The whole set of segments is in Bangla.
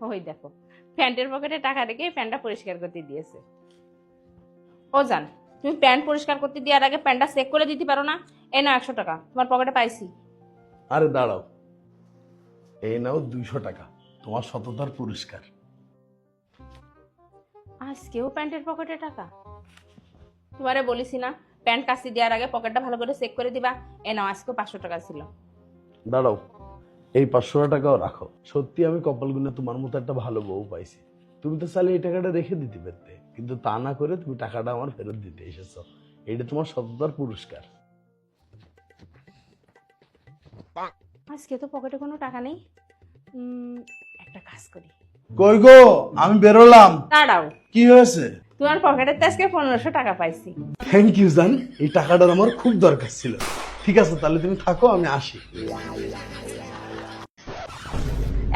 ওই দেখো। প্যান্টের পকেটে টাকা রেখে প্যান্টটা পরিষ্কার করতে দিয়েছে। ও জান তুমি প্যান্ট পরিষ্কার করতে দেওয়ার আগে প্যান্টটা চেক করে দিতে পারো না? এই নাও একশো টাকা তোমার পকেটে পাইছি। আরে দাঁড়াও। এই নাও দুইশো টাকা তোমার সততার পুরস্কার আজকেও প্যান্টের পকেটে টাকা? তোমারে বলিছি না প্যান্ট কাচি দেওয়ার আগে পকেটটা ভালো করে চেক করে দিবা। এ নাও আজকেও পাঁচশো টাকা ছিল। দাঁড়াও। এই পাঁচশো টাকাও রাখো। সত্যি আমি কপাল গুনে তোমার মতো একটা ভালো বউ পাইছি। তুমি তো চাইলে এই টাকাটা রেখে দিতে পারতে কিন্তু তা না করে তুমি টাকাটা আমার ফেরত দিতে এসেছ। এটা তোমার সততার পুরস্কার। আজকে তো পকেটে কোনো টাকা নেই। একটা কাজ করি। কই গো? আমি বেরোলাম। দাঁড়াও। কি হয়েছে? তোমার পকেটে তো আজকে পনেরোশো টাকা পাইছি। থ্যাংক ইউ জান। এই টাকাটার আমার খুব দরকার ছিল। ঠিক আছে তাহলে তুমি থাকো আমি আসি।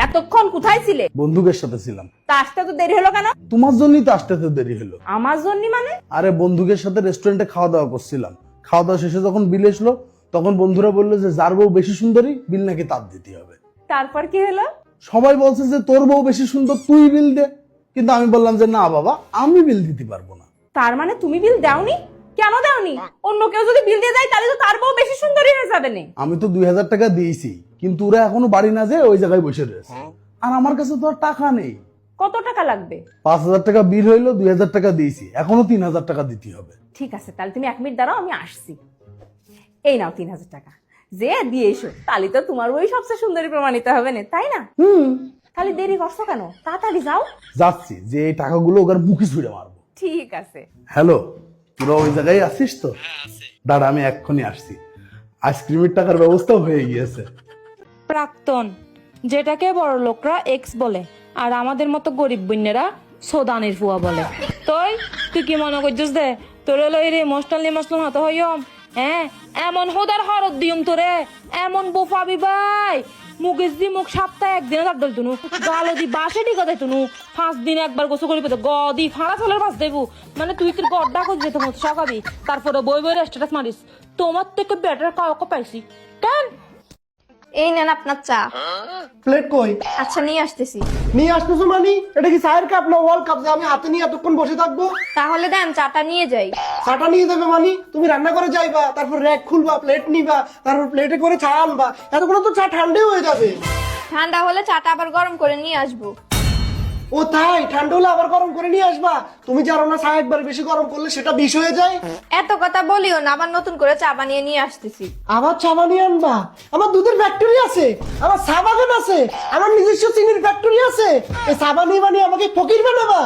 এতক্ষণ কোথায় ছিলে? বন্ধুকের সাথে ছিলাম। তা আসতে তো দেরি হলো কেন? তোমার জন্যই তো আসতে এত দেরি হলো। আমার জন্য মানে? আরে বন্ধুকের সাথে রেস্টুরেন্টে খাওয়া দাওয়া করছিলাম। খাওয়া দাওয়া শেষে যখন বিল এসলো তখন বন্ধুরা বলল যে যার বউ বেশি সুন্দরী বিল নাকি তার দিতে হবে। তারপর কি হলো? সবাই বলছে যে তোর বউ বেশি সুন্দর তুই বিল দে। কিন্তু আমি বললাম যে না বাবা আমি বিল দিতে পারব না। তার মানে তুমি বিল দাওনি? কেন দাওনি? অন্য কেউ যদি বিল দিয়ে যায় তাহলে তো তার বউ বেশি সুন্দরী হয়ে যাবে না। আমি তো দুই হাজার টাকা দিয়েছি। কিন্তু ওরা এখনও বাড়ি না যেয়ে ওই জায়গায় বসে রয়েছে। আর আমার কাছে তো আর টাকা নেই। কত টাকা লাগবে? পাঁচ হাজার টাকা বিল হইল দুই হাজার টাকা দিয়েছি। এখনও তিন হাজার টাকা দিতে হবে। ঠিক আছে তাহলে তুমি এক মিনিট দাঁড়াও আমি আসছি। এই নাও তিন হাজার টাকা। যে দিয়ে এসো তাহলে তো তোমার বই সবচেয়ে সুন্দরী প্রমাণিত হবে না তাই না? হুম। তাহলে দেরি করছ কেন? তাড়াতাড়ি যাও। যাচ্ছি যে এই টাকাগুলো ওকে মুখে ছুড়ে মারবো। ঠিক আছে। হ্যালো তোরা ওই জায়গায় আছিস তো? দাঁড়া আমি এক্ষুনি আসছি। আইসক্রিমের টাকার ব্যবস্থা হয়ে গিয়েছে। প্রাক্তন, যেটাকে বড় লোকরা এক্স বলে আর আমাদের মতো গরিব বন্যেরা সোদানের ফুয়া বলে। তুই তুই কি মনে করছিস দে? তোরে লই রে ইমোশনাল ইমোশনাল হতে হইম হ্যাঁ এমন হোদার হরত দিম তোরে, এমন বোফাবি ভাই মুগেশ দি মুখ সপ্তাহে একদিনে তার দল তুনু গালো দি বাসে ঠিক আছে তুনু পাঁচ দিন একবার গোসল করি পেতে গ দি ফাঁড়া চলের পাঁচ দেবু। মানে তুই তোর গড্ডা করে যেতে মতো সকাবি তারপরে বই বই স্ট্যাটাস মারিস। তোমার থেকে বেটার কাউকে পাইছি। কেন? এই নেন আপনার চা। প্লেট কই? আচ্ছা নিয়ে আসতেছি। নিয়ে আসতেছো মানি? এটা কি চায়ের কাপ না ওয়ার্ল্ড কাপ যে আমি হাতে নিয়ে এতক্ষণ বসে থাকব? তাহলে দেন চাটা নিয়ে যাই। চাটা নিয়ে যাবে মানি? তুমি রান্না করে যাইবা তারপর র্যাক খুলবা প্লেট নিবা তারপর প্লেটে করে চা আনবা। এতক্ষণ তো চা ঠান্ডাই হয়ে যাবে। ঠান্ডা হলে চাটা আবার গরম করে নিয়ে আসব। ও তাই ঠান্ডা হলে আবার গরম করে নিয়ে আসবা। তুমি জানো না চা একবার বেশি গরম করলে সেটা বিষ হয়ে যায়? এত কথা বলিও না আবার নতুন করে চা বানিয়ে নিয়ে আসতেছি। আবার চা বানিয়ে আনবা? আমার দুধের ফ্যাক্টরি আছে আমার চা বাগান আছে আমার নিজস্ব চিনির ফ্যাক্টরি আছে। এই চা বানিয়ে বানিয়ে আমাকে ফকির বানাবা।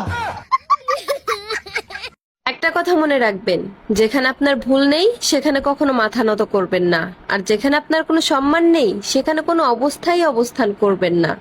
একটা কথা মনে রাখবেন যেখানে আপনার ভুল নেই সেখানে কখনো মাথা নত করবেন না। আর যেখানে আপনার কোনো সম্মান নেই সেখানে কোনো অবস্থায় অবস্থান করবেন না।